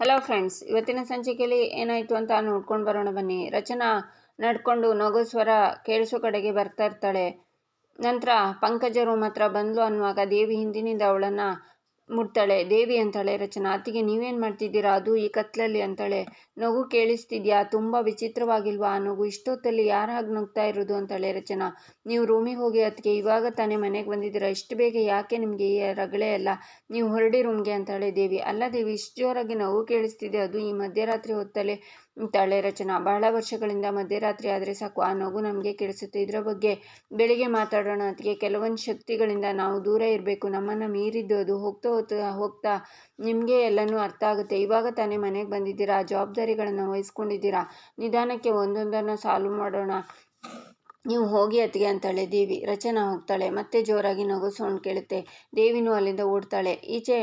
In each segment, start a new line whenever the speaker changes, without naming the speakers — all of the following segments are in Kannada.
ಹಲೋ ಫ್ರೆಂಡ್ಸ್ ಇವತ್ತಿನ ಸಂಚಿಕೆಯಲ್ಲಿ ಏನಾಯಿತು ಅಂತ ನೋಡ್ಕೊಂಡು ಬರೋಣ ಬನ್ನಿ. ರಚನಾ ನಡ್ಕೊಂಡು ನಗು ಸ್ವರ ಕೇಳಿಸೋ ಕಡೆಗೆ ಬರ್ತಾ ಇರ್ತಾಳೆ. ನಂತರ ಪಂಕಜರು ಮಾತ್ರ ಬಂದ್ಲು ಅನ್ನುವಾಗ ದೇವಿ ಹಿಂದಿನಿಂದ ಅವಳನ್ನು ಮುಟ್ತಾಳೆ. ದೇವಿ ಅಂತಾಳೆ ರಚನಾ. ಅತ್ತಿಗೆ ನೀವೇನು ಮಾಡ್ತಿದ್ದೀರಾ? ಅದು ಈ ಕತ್ಲಲ್ಲಿ ಅಂತಾಳೆ. ನಗು ಕೇಳಿಸ್ತಿದ್ಯಾ? ತುಂಬ ವಿಚಿತ್ರವಾಗಿಲ್ವಾ? ಆ ನಗು ಇಷ್ಟೊತ್ತಲ್ಲಿ ಯಾರು ಹಾಗೆ ನಗ್ತಾ ಇರೋದು? ಅಂತಾಳೆ ರಚನಾ. ನೀವು ರೂಮಿಗೆ ಹೋಗಿ ಅದಕ್ಕೆ ಇವಾಗ ತಾನೇ ಮನೆಗೆ ಬಂದಿದ್ದೀರಾ? ಇಷ್ಟು ಬೇಗ ಯಾಕೆ ನಿಮಗೆ ಈ ರಗಳೆ ಅಲ್ಲ? ನೀವು ಹೊರಡಿ ರೂಮ್ಗೆ ಅಂತಾಳೆ ದೇವಿ. ಅಲ್ಲ ದೇವಿ, ಇಷ್ಟು ಜೋರಾಗಿ ನಗು ಕೇಳಿಸ್ತಿದೆ. ಅದು ಈ ಮಧ್ಯರಾತ್ರಿ ಹೊತ್ತಲ್ಲೇ ಅಂತಾಳೆ ರಚನಾ. ಬಹಳ ವರ್ಷಗಳಿಂದ ಮಧ್ಯರಾತ್ರಿ ಆದರೆ ಸಾಕು, ಆ ನಗು ನಮಗೆ ಕೇಳಿಸುತ್ತೆ ಇದರ ಬಗ್ಗೆ ಬೆಳಿಗ್ಗೆ ಮಾತಾಡೋಣ ಅದಕ್ಕೆ ಕೆಲವೊಂದು ಶಕ್ತಿಗಳಿಂದ ನಾವು ದೂರ ಇರಬೇಕು. ನಮ್ಮನ್ನು ಮೀರಿದ್ದು ಅದು. ಹೋಗ್ತಾ ಹೋಗ್ತಾ ಹೋಗ್ತಾ ನಿಮಗೆ ಎಲ್ಲನೂ ಅರ್ಥ ಆಗುತ್ತೆ. ಇವಾಗ ತಾನೇ ಮನೆಗೆ ಬಂದಿದ್ದೀರಾ? ಜವಾಬ್ದಾರಿಗಳನ್ನು ವಹಿಸ್ಕೊಂಡಿದ್ದೀರಾ? ನಿಧಾನಕ್ಕೆ ಒಂದೊಂದನ್ನು ಸಾಲ್ವ್ ಮಾಡೋಣ. ನೀವು ಹೋಗಿ ಅತ್ತಿಗೆ ಅಂತಾಳೆ. ದೇವಿ, ರಚನಾ ಹೋಗ್ತಾಳೆ. ಮತ್ತೆ ಜೋರಾಗಿ ನಗು ಸೌಂಡ್ ಕೇಳುತ್ತೆ. ದೇವಿನೂ ಅಲ್ಲಿಂದ ಓಡ್ತಾಳೆ. ಈಚೆ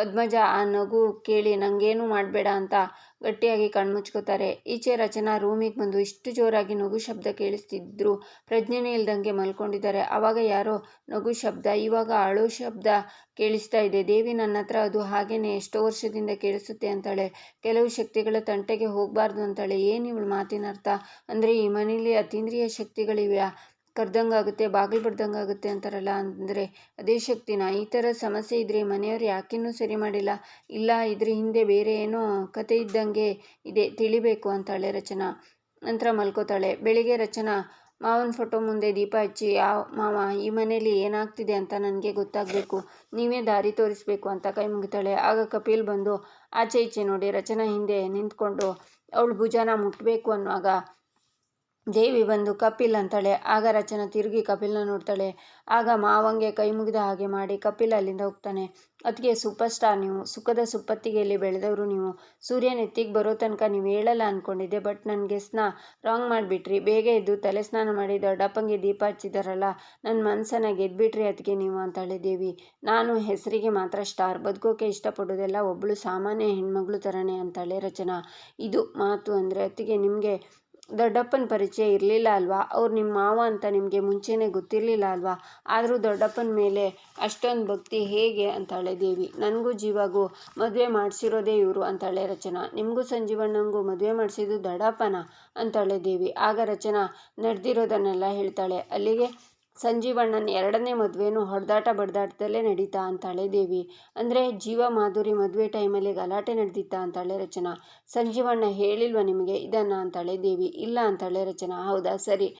ಪದ್ಮಜ ಆ ನಗು ಕೇಳಿ ನನಗೇನು ಮಾಡಬೇಡ ಅಂತ ಗಟ್ಟಿಯಾಗಿ ಕಣ್ಮುಚ್ಕೋತಾರೆ. ಈಚೆ ರಚನಾ ರೂಮಿಗೆ ಬಂದು ಇಷ್ಟು ಜೋರಾಗಿ ನಗು ಶಬ್ದ ಕೇಳಿಸ್ತಿದ್ರು ಪ್ರಜ್ಞೆನೇ ಇಲ್ದಂಗೆ ಮಲ್ಕೊಂಡಿದ್ದಾರೆ. ಆವಾಗ ಯಾರೋ ನಗು ಶಬ್ದ, ಇವಾಗ ಅಳು ಶಬ್ದ ಕೇಳಿಸ್ತಾ ಇದೆ. ದೇವಿ ನನ್ನ ಹತ್ರ ಅದು ಹಾಗೇನೆ ಎಷ್ಟೋ ವರ್ಷದಿಂದ ಕೇಳಿಸುತ್ತೆ ಅಂತಾಳೆ. ಕೆಲವು ಶಕ್ತಿಗಳ ತಂಟೆಗೆ ಹೋಗಬಾರ್ದು ಅಂತಾಳೆ. ಏನು ಇವಳು ಮಾತಿನ ಅರ್ಥ ಅಂದರೆ ಈ ಮನೇಲಿ ಅತೀಂದ್ರಿಯ ಶಕ್ತಿಗಳಿವೆ ಕರ್ದಂಗಾಗುತ್ತೆ ಬಾಗಿಲು ಬಡ್ದಂಗಾಗುತ್ತೆ ಅಂತಾರಲ್ಲ ಅಂದರೆ ಅದೇ ಶಕ್ತಿನ ಈ ಥರ ಸಮಸ್ಯೆ ಇದ್ದರೆ ಮನೆಯವ್ರು ಯಾಕಿನ್ನೂ ಸರಿ ಮಾಡಿಲ್ಲ, ಇಲ್ಲ ಇದ್ರ ಹಿಂದೆ ಬೇರೆ ಏನೋ ಕತೆ ಇದ್ದಂಗೆ ಇದೆ, ತಿಳಿಬೇಕು ಅಂತಾಳೆ ರಚನಾ. ನಂತರ ಮಲ್ಕೋತಾಳೆ, ಬೆಳಿಗ್ಗೆ ರಚನಾ, ಮಾವನ ಫೋಟೋ ಮುಂದೆ ದೀಪ ಹಚ್ಚಿ ಯಾವ ಮಾವ ಈ ಮನೇಲಿ ಏನಾಗ್ತಿದೆ ಅಂತ ನನಗೆ ಗೊತ್ತಾಗಬೇಕು, ನೀವೇ ದಾರಿ ತೋರಿಸ್ಬೇಕು ಅಂತ ಕೈ ಮುಗಿತಾಳೆ. ಆಗ ಕಪಿಲ್ ಬಂದು, ಆಚೆ ಈಚೆ ನೋಡಿ ರಚನಾ ಹಿಂದೆ ನಿಂತ್ಕೊಂಡು, ಅವಳು ಭುಜಾನ ಮುಟ್ಟಬೇಕು ಅನ್ನುವಾಗ ದೇವಿ ಬಂದು ಕಪಿಲ್ ಅಂತಾಳೆ. ಆಗ ರಚನಾ ತಿರುಗಿ ಕಪಿಲ್ನ ನೋಡ್ತಾಳೆ. ಆಗ ಮಾವಂಗೆ ಕೈ ಮುಗಿದ ಹಾಗೆ ಮಾಡಿ ಕಪಿಲ್ ಅಲ್ಲಿಂದ ಹೋಗ್ತಾನೆ. ಅದಕ್ಕೆ ಸೂಪರ್ ಸ್ಟಾರ್ ನೀವು. ಸುಖದ ಸುಪ್ಪತ್ತಿಗೆಯಲ್ಲಿ ಬೆಳೆದವರು ನೀವು. ಸೂರ್ಯನ ಎತ್ತಿಗೆ ಬರೋ ತನಕ ನೀವು ಹೇಳಲ್ಲ ಅಂದ್ಕೊಂಡಿದ್ದೆ ಬಟ್ ನನಗೆ ಸ್ನಾ ರಾಂಗ್ ಮಾಡಿಬಿಟ್ರಿ. ಬೇಗ ಎದ್ದು ತಲೆ ಸ್ನಾನ ಮಾಡಿ ದೊಡ್ಡಪ್ಪಂಗೆ ದೀಪ ಹಚ್ಚಿದಾರಲ್ಲ ನನ್ನ ಮನಸ್ಸನ್ನು ಗೆದ್ಬಿಟ್ರಿ ಅದಕ್ಕೆ ನೀವು ಅಂತಾಳೆ ದೇವಿ. ನಾನು ಹೆಸರಿಗೆ ಮಾತ್ರ ಸ್ಟಾರ್ ಬದುಕೋಕೆ ಇಷ್ಟಪಡೋದೆಲ್ಲ ಒಬ್ಬಳು ಸಾಮಾನ್ಯ ಹೆಣ್ಮಗಳು ಥರನೇ ಅಂತಾಳೆ ರಚನಾ. ಇದು ಮಾತು ಅಂದರೆ ಅತ್ತಿಗೆ ನಿಮಗೆ ದೊಡ್ಡಪ್ಪನ ಪರಿಚಯ ಇರಲಿಲ್ಲ ಅಲ್ವಾ? ಅವ್ರು ನಿಮ್ಮ ಮಾವ ಅಂತ ನಿಮಗೆ ಮುಂಚೆನೇ ಗೊತ್ತಿರಲಿಲ್ಲ ಅಲ್ವಾ? ಆದರೂ ದೊಡ್ಡಪ್ಪನ ಮೇಲೆ ಅಷ್ಟೊಂದು ಭಕ್ತಿ ಹೇಗೆ ಅಂತಾಳೆ ದೇವಿ ನನಗೂ ಜೀವಾಗೂ ಮದುವೆ ಮಾಡಿಸಿರೋದೇ ಇವರು ಅಂತಾಳೆ ರಚನಾ. ನಿಮಗೂ ಸಂಜೀವಣ್ಣಂಗೂ ಮದುವೆ ಮಾಡಿಸಿದ್ದು ದೊಡ್ಡಪ್ಪನ ಅಂತಾಳೆ ದೇವಿ ಆಗ ರಚನಾ, ನಡೆದಿರೋದನ್ನೆಲ್ಲ ಹೇಳ್ತಾಳೆ. ಅಲ್ಲಿಗೆ ಸಂಜೀವಣ್ಣನ ಎರಡನೇ ಮದುವೆನೂ ಹೊಡೆದಾಟ ಬಡ್ದಾಟದಲ್ಲೇ ನಡೀತಾ ಅಂತಾಳೆ ದೇವಿ. ಅಂದರೆ ಜೀವ ಮಾಧುರಿ ಮದುವೆ ಟೈಮಲ್ಲಿ ಗಲಾಟೆ ನಡೆದಿತ್ತಾ ಅಂತಾಳೆ ರಚನಾ. ಸಂಜೀವಣ್ಣ ಹೇಳಿಲ್ವ ನಿಮಗೆ ಇದನ್ನು ಅಂತಾಳೆ ದೇವಿ. ಇಲ್ಲ ಅಂತಾಳೆ ರಚನಾ. ಹೌದಾ? ಸರಿ.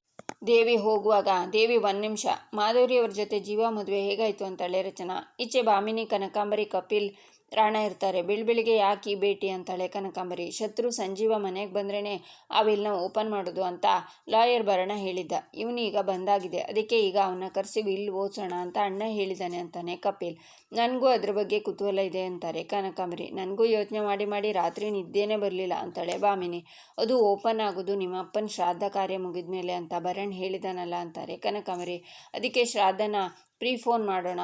ದೇವಿ ಹೋಗುವಾಗ, ದೇವಿ ಒಂದು ನಿಮಿಷ. ಮಾಧುರಿಯವ್ರ ಜೊತೆ ಜೀವ ಮದುವೆ ಹೇಗಾಯಿತು ಅಂತಾಳೆ ರಚನಾ. ಈಚೆ ಭಾಮಿನಿ ಕನಕಾಂಬರಿ, ಕಪಿಲ್ ರಾಣ ಇರ್ತಾರೆ. ಬೆಳಿಗ್ಗೆ ಯಾಕೆ ಈ ಭೇಟಿ ಅಂತಾಳೆ ಕನಕಾಂಬರಿ. ಶತ್ರು ಸಂಜೀವ ಮನೆಗೆ ಬಂದ್ರೇ ಆ ವಿಲ್ನ ಓಪನ್ ಮಾಡೋದು ಅಂತ ಲಾಯರ್ ಭರಣ ಹೇಳಿದ್ದ. ಇವನೀಗ ಬಂದಾಗಿದೆ. ಅದಕ್ಕೆ ಈಗ ಅವನ್ನ ಕರೆಸಿ ವಿಲ್ ಓದಿಸೋಣ ಅಂತ ಅಣ್ಣ ಹೇಳಿದ್ದಾನೆ ಅಂತಾನೆ ಕಪಿಲ್. ನನಗೂ ಅದ್ರ ಬಗ್ಗೆ ಕುತೂಹಲ ಇದೆ ಅಂತಾರೆ ಕನಕಾಂಬರಿ. ನನಗೂ ಯೋಚನೆ ಮಾಡಿ ಮಾಡಿ ರಾತ್ರಿ ನಿದ್ದೇನೆ ಬರಲಿಲ್ಲ ಅಂತಾಳೆ ಬಾಮಿನಿ. ಅದು ಓಪನ್ ಆಗೋದು ನಿಮ್ಮ ಅಪ್ಪನ ಶ್ರಾದ್ದ ಕಾರ್ಯ ಮುಗಿದ ಮೇಲೆ ಅಂತ ಭರಣ್ ಹೇಳಿದಾನಲ್ಲ ಅಂತಾರೆ ಕನಕಾಂಬರಿ. ಅದಕ್ಕೆ ಶ್ರಾದ್ದನ ಪ್ರೀ ಫೋನ್ ಮಾಡೋಣ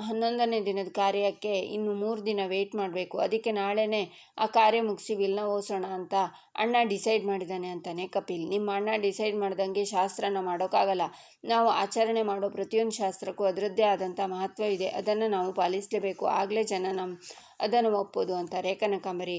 ಹನ್ನೊಂದನೇ ದಿನದ ಕಾರ್ಯಕ್ಕೆ ಇನ್ನು ಮೂರು ದಿನ ವೆಯ್ಟ್ ಮಾಡಬೇಕು. ಅದಕ್ಕೆ ನಾಳೆನೇ ಆ ಕಾರ್ಯ ಮುಗಿಸಿ ಬಿಲ್ನ ಓಸೋಣ ಅಂತ ಅಣ್ಣ ಡಿಸೈಡ್ ಮಾಡಿದ್ದಾನೆ ಅಂತಾನೆ ಕಪಿಲ್. ನಿಮ್ಮ ಅಣ್ಣ ಡಿಸೈಡ್ ಮಾಡ್ದಂಗೆ ಶಾಸ್ತ್ರನ ಮಾಡೋಕ್ಕಾಗಲ್ಲ. ನಾವು ಆಚರಣೆ ಮಾಡೋ ಪ್ರತಿಯೊಂದು ಶಾಸ್ತ್ರಕ್ಕೂ ಅದರದ್ದೇ ಆದಂಥ ಮಹತ್ವ ಇದೆ. ಅದನ್ನು ನಾವು ಪಾಲಿಸಲೇಬೇಕು. ಆಗಲೇ ಜನ ನಮ್ಮ ಅದನ್ನು ಒಪ್ಪೋದು ಅಂತಾರೆ ಕನಕಾಂಬರಿ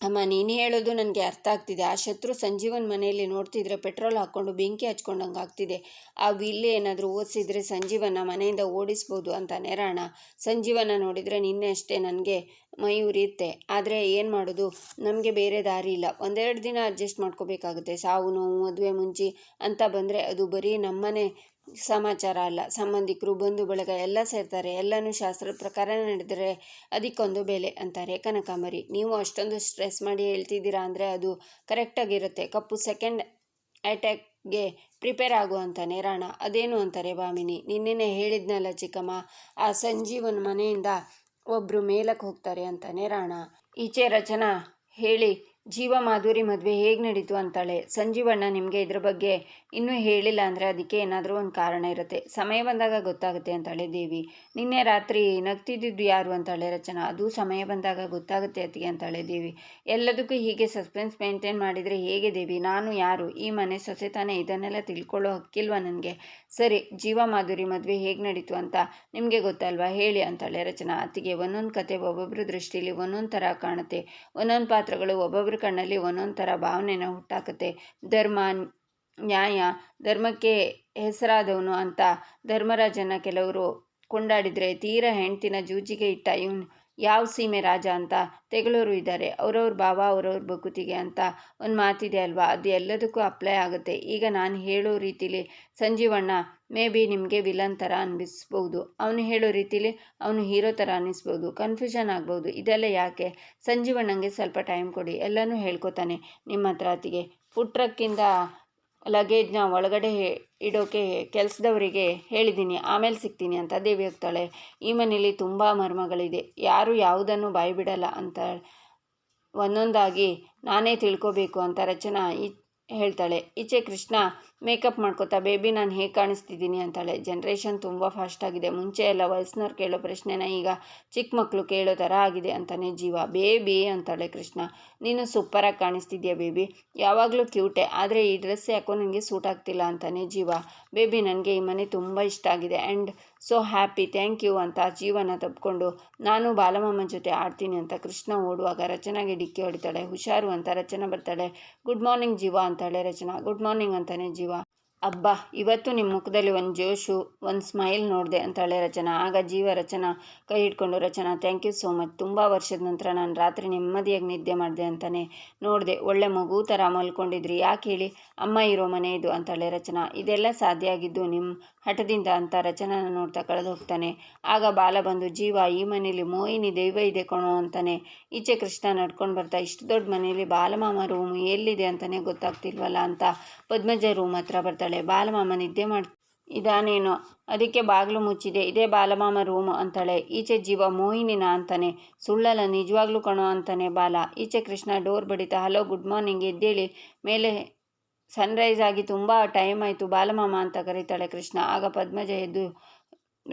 ಅಮ್ಮ, ನೀನು ಹೇಳೋದು ನನಗೆ ಅರ್ಥ ಆಗ್ತಿದೆ. ಆ ಶತ್ರು ಸಂಜೀವನ್ ಮನೆಯಲ್ಲಿ ನೋಡ್ತಿದ್ರೆ ಪೆಟ್ರೋಲ್ ಹಾಕ್ಕೊಂಡು ಬೆಂಕಿ ಹಚ್ಕೊಂಡಂಗೆ ಆಗ್ತಿದೆ. ಆ ವಿಲ್ಲೆ ಏನಾದರೂ ಓದಿಸಿದ್ರೆ ಸಂಜೀವನ ಮನೆಯಿಂದ ಓಡಿಸ್ಬೋದು ಅಂತ ನೆರಾಣ. ಸಂಜೀವನ ನೋಡಿದರೆ ನಿನ್ನೆ ಅಷ್ಟೇ ನನಗೆ ಮೈ ಉರಿಯುತ್ತೆ. ಆದರೆ ಏನು ಮಾಡೋದು? ನಮಗೆ ಬೇರೆ ದಾರಿ ಇಲ್ಲ. ಒಂದೆರಡು ದಿನ ಅಡ್ಜಸ್ಟ್ ಮಾಡ್ಕೋಬೇಕಾಗುತ್ತೆ. ಸಾವು ನೋವು, ಮದುವೆ ಮುಂಚಿ ಅಂತ ಬಂದರೆ ಅದು ಬರೀ ನಮ್ಮನೆ ಸಮಾಚಾರ ಅಲ್ಲ. ಸಂಬಂಧಿಕರು ಬಂಧು ಬಳಗ ಎಲ್ಲ ಸೇರ್ತಾರೆ. ಎಲ್ಲನೂ ಶಾಸ್ತ್ರದ ಪ್ರಕಾರ ನಡೆದರೆ ಅದಕ್ಕೊಂದು ಬೆಲೆ ಅಂತಾರೆ ಕನಕಾಂಬರಿ. ನೀವು ಅಷ್ಟೊಂದು ಸ್ಟ್ರೆಸ್ ಮಾಡಿ ಹೇಳ್ತಿದ್ದೀರಾ ಅಂದರೆ ಅದು ಕರೆಕ್ಟಾಗಿರುತ್ತೆ. ಕಪ್ಪು ಸೆಕೆಂಡ್ ಅಟ್ಯಾಕ್ಗೆ ಪ್ರಿಪೇರ್ ಆಗು ಅಂತಾನೆ ರಾಣ. ಅದೇನು ಅಂತಾರೆ ಭಾಮಿನಿ ನಿನ್ನೆನೆ ಹೇಳಿದ್ನಲ್ಲ ಚಿಕ್ಕಮ್ಮ, ಆ ಸಂಜೀವನ ಮನೆಯಿಂದ ಒಬ್ಬರು ಮೇಲಕ್ಕೆ ಹೋಗ್ತಾರೆ ಅಂತಾನೆ ರಾಣ. ಈಚೆ ರಚನಾ, ಹೇಳಿ. ಜೀವ ಮಾಧುರಿ ಮದುವೆ ಹೇಗೆ ನಡೀತು ಅಂತಾಳೆ. ಸಂಜೀವಣ್ಣ ನಿಮಗೆ ಇದ್ರ ಬಗ್ಗೆ ಇನ್ನೂ ಹೇಳಿಲ್ಲ ಅಂದರೆ ಅದಕ್ಕೆ ಏನಾದರೂ ಒಂದು ಕಾರಣ ಇರುತ್ತೆ. ಸಮಯ ಬಂದಾಗ ಗೊತ್ತಾಗುತ್ತೆ ಅಂತಾಳೆ ದೇವಿ. ನಿನ್ನೆ ರಾತ್ರಿ ನಗ್ತಿದ್ದಿದ್ದು ಯಾರು ಅಂತಾಳೆ ರಚನಾ. ಅದು ಸಮಯ ಬಂದಾಗ ಗೊತ್ತಾಗುತ್ತೆ ಅತ್ತಿಗೆ ಅಂತಾಳೆ ದೇವಿ. ಎಲ್ಲದಕ್ಕೂ ಹೀಗೆ ಸಸ್ಪೆನ್ಸ್ ಮೇಂಟೈನ್ ಮಾಡಿದರೆ ಹೇಗೆ ದೇವಿ? ನಾನು ಯಾರು? ಈ ಮನೆ ಸೊಸೆ ತಾನೇ? ಇದನ್ನೆಲ್ಲ ತಿಳ್ಕೊಳ್ಳೋ ಹಕ್ಕಿಲ್ವಾ ನನಗೆ? ಸರಿ, ಜೀವ ಮಾಧುರಿ ಮದುವೆ ಹೇಗೆ ನಡೀತು ಅಂತ ನಿಮಗೆ ಗೊತ್ತಲ್ವಾ? ಹೇಳಿ ಅಂತಾಳೆ ರಚನಾ. ಅತ್ತಿಗೆ ಒಂದೊಂದು ಕತೆ ಒಬ್ಬೊಬ್ಬರ ದೃಷ್ಟಿಲಿ ಒಂದೊಂದು ಥರ ಕಾಣುತ್ತೆ. ಒಂದೊಂದು ಪಾತ್ರಗಳು ಒಬ್ಬೊಬ್ಬರ ಕಣ್ಣಲ್ಲಿ ಒಂದೊಂದು ಥರ ಭಾವನೆನ ಹುಟ್ಟಾಕುತ್ತೆ. ಧರ್ಮ, ನ್ಯಾಯ, ಧರ್ಮಕ್ಕೆ ಹೆಸರಾದವನು ಅಂತ ಧರ್ಮರಾಜನ ಕೆಲವರು ಕೊಂಡಾಡಿದರೆ ತೀರ ಹೆಂಡ್ತಿನ ಜೂಜಿಗೆ ಇಟ್ಟ ಇವನು ಯಾವ ಸೀಮೆ ರಾಜ ಅಂತ ತೆಗಳೂರು ಇದ್ದಾರೆ. ಅವ್ರವ್ರ ಭಾವ ಅವ್ರವ್ರ ಬಕುತಿಗೆ ಅಂತ ಒಂದು ಮಾತಿದೆ ಅಲ್ವಾ? ಅದು ಎಲ್ಲದಕ್ಕೂ ಅಪ್ಲೈ ಆಗುತ್ತೆ. ಈಗ ನಾನು ಹೇಳೋ ರೀತಿಲಿ ಸಂಜೀವಣ್ಣ ಮೇ ಬಿ ನಿಮಗೆ ವಿಲನ್ ಥರ ಅನ್ನಿಸ್ಬೋದು ಅವನು ಹೇಳೋ ರೀತಿಲಿ ಅವನು ಹೀರೋ ಥರ ಅನ್ನಿಸ್ಬೋದು ಕನ್ಫ್ಯೂಷನ್ ಆಗ್ಬೋದು. ಇದೆಲ್ಲ ಯಾಕೆ? ಸಂಜೀವಣ್ಣಂಗೆ ಸ್ವಲ್ಪ ಟೈಮ್ ಕೊಡಿ. ಎಲ್ಲನೂ ಹೇಳ್ಕೊತಾನೆ ನಿಮ್ಮ ಹತ್ರ ಅತಿಗೆ ಫುಡ್ ಟ್ರಕ್ಕಿಂದ ಲಗೇಜ್ನ ಒಳಗಡೆ ಇಡೋಕೆ ಕೆಲಸದವರಿಗೆ ಹೇಳಿದ್ದೀನಿ ಆಮೇಲೆ ಸಿಗ್ತೀನಿ ಅಂತ ದೇವಿ ಹೋಗ್ತಾಳೆ ಈ ಮನೇಲಿ ತುಂಬ ಮರ್ಮಗಳಿದೆ, ಯಾರು ಯಾವುದನ್ನು ಬಾಯಿ ಬಿಡಲ್ಲ ಅಂತ ಒಂದೊಂದಾಗಿ ನಾನೇ ತಿಳ್ಕೊಬೇಕು ಅಂತ ರಚನಾ ಈ ಹೇಳ್ತಾಳೆ, ಈಚೆ ಕೃಷ್ಣ, ಮೇಕಪ್ ಮಾಡ್ಕೋತಾ ಬೇಬಿ ನಾನು ಹೇಗೆ ಕಾಣಿಸ್ತಿದ್ದೀನಿ? ಅಂತಾಳೆ. ಜನ್ರೇಷನ್ ತುಂಬ ಫಾಸ್ಟ್ ಆಗಿದೆ. ಮುಂಚೆ ಎಲ್ಲ ವಯಸ್ಸಿನವ್ರು ಕೇಳೋ ಪ್ರಶ್ನೆನ ಈಗ ಚಿಕ್ಕ ಮಕ್ಕಳು ಕೇಳೋ ಥರ ಆಗಿದೆ ಅಂತಾನೆ ಜೀವ. ಬೇಬಿ ಅಂತಾಳೆ ಕೃಷ್ಣ. ನೀನು ಸೂಪರಾಗಿ ಕಾಣಿಸ್ತಿದ್ಯಾ ಬೇಬಿ? ಯಾವಾಗಲೂ ಕ್ಯೂಟೆ ಆದರೆ ಈ ಡ್ರೆಸ್ ಯಾಕೋ ನನಗೆ ಸೂಟ್ ಆಗ್ತಿಲ್ಲ ಅಂತಾನೆ ಜೀವ. ಬೇಬಿ, ನನಗೆ ಈ ಮನೆ ತುಂಬ ಇಷ್ಟ ಆಗಿದೆ. And so happy thank you ಅಂತ ಜೀವನ ತಪ್ಪಿಕೊಂಡು ನಾನು ಬಾಲಮ್ಮನ ಜೊತೆ ಆಡ್ತೀನಿ ಅಂತ ಕೃಷ್ಣ ಓಡುವಾಗ ರಚನಾಗೆ ಡಿಕ್ಕಿ ಹೊಡಿತಾಳೆ, ಹುಷಾರು ಅಂತ ರಚನಾ ಬರ್ತಾಳೆ ಗುಡ್ ಮಾರ್ನಿಂಗ್ ಜೀವ ಅಂತಾಳೆ ರಚನಾ ಗುಡ್ ಮಾರ್ನಿಂಗ್ ಅಂತಾನೆ ಜೀವ. ಅಬ್ಬಾ, ಇವತ್ತು ನಿಮ್ಮ ಮುಖದಲ್ಲಿ ಒಂದು ಜೋಶು, ಒಂದು ಸ್ಮೈಲ್ ನೋಡಿದೆ ಅಂತಾಳೆ ರಚನಾ. ಆಗ ಜೀವ ರಚನಾ, ಕೈ ಹಿಡ್ಕೊಂಡು Rachana. Thank you so much ತುಂಬ ವರ್ಷದ ನಂತರ ನಾನು ರಾತ್ರಿ ನೆಮ್ಮದಿಯಾಗಿ ನಿದ್ದೆ ಮಾಡಿದೆ ಅಂತಾನೆ ನೋಡಿದೆ. ಒಳ್ಳೆ ಮಗು ಥರ ಮಲ್ಕೊಂಡಿದ್ರಿ. ಯಾಕೆ ಹೇಳಿ? ಅಮ್ಮ ಇರೋ ಮನೆ ಇದು ಅಂತಾಳೆ ರಚನಾ. ಇದೆಲ್ಲ ಸಾಧ್ಯ ಆಗಿದ್ದು ನಿಮ್ಮ ಹಠದಿಂದ ಅಂತ ರಚನಾನ ನೋಡ್ತಾ ಕಳೆದು ಹೋಗ್ತಾನೆ. ಆಗ ಬಾಲ ಬಂದು, ಜೀವ, ಈ ಮನೇಲಿ ಮೋಹಿನಿ ದೈವ ಇದೆ ಕಣೋ ಅಂತಾನೆ. ಈಚೆ ಕೃಷ್ಣ ನಡ್ಕೊಂಡು ಬರ್ತಾ, ಇಷ್ಟು ದೊಡ್ಡ ಮನೇಲಿ ಬಾಲಮಾಮ ರೂಮ್ ಎಲ್ಲಿದೆ ಅಂತಾನೆ ಗೊತ್ತಾಗ್ತಿಲ್ವಲ್ಲ ಅಂತ ಪದ್ಮಜ ರೂಮ್ ಹತ್ರ ಬರ್ತಾಳೆ ಬಾಲಮಾಮ, ನಿದ್ದೆ ಮಾಡ್ ಇದಾನೇನೋ? ಅದಕ್ಕೆ ಬಾಗಿಲು ಮುಚ್ಚಿದೆ. ಇದೇ ಬಾಲಮಾಮ ರೂಮ್ ಅಂತಾಳೆ. ಈಚೆ ಜೀವ ಮೋಹಿನಿನ ಅಂತಾನೆ. ಸುಳ್ಳಲ್ಲ, ನಿಜವಾಗ್ಲೂ ಕಣೋ ಅಂತಾನೆ ಬಾಲ. ಈಚೆ Krishna, door ಬಡಿತಾ. Hello, good morning. ಎದ್ದೇಳಿ. ಮೇಲೆ ಸನ್ರೈಸ್ ಆಗಿ ತುಂಬ ಟೈಮ್ ಆಯಿತು. ಬಾಲಮಾಮ ಅಂತ ಕರೀತಾಳೆ ಕೃಷ್ಣ. ಆಗ ಪದ್ಮಜ ಎದ್ದು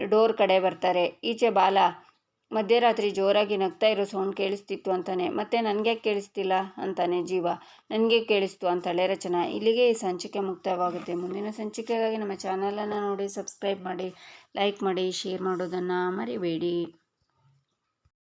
ಡೋರ್ ಕಡೆ ಬರ್ತಾರೆ. ಈಚೆ ಬಾಲ ಮಧ್ಯರಾತ್ರಿ ಜೋರಾಗಿ ನಗ್ತಾ ಇರೋ ಸೌಂಡ್ ಕೇಳಿಸ್ತಿತ್ತು ಅಂತಾನೆ. ಮತ್ತೆ ನನಗೆ ಕೇಳಿಸ್ತಿಲ್ಲ ಅಂತಾನೆ ಜೀವ. ನನಗೆ ಕೇಳಿಸ್ತು ಅಂತಾಳೆ ರಚನಾ. ಇಲ್ಲಿಗೆ ಈ ಸಂಚಿಕೆ ಮುಕ್ತವಾಗುತ್ತೆ. ಮುಂದಿನ ಸಂಚಿಕೆಗಾಗಿ ನಮ್ಮ ಚಾನಲನ್ನು ನೋಡಿ, ಸಬ್ಸ್ಕ್ರೈಬ್ ಮಾಡಿ, ಲೈಕ್ ಮಾಡಿ, ಶೇರ್ ಮಾಡೋದನ್ನು ಮರಿಬೇಡಿ.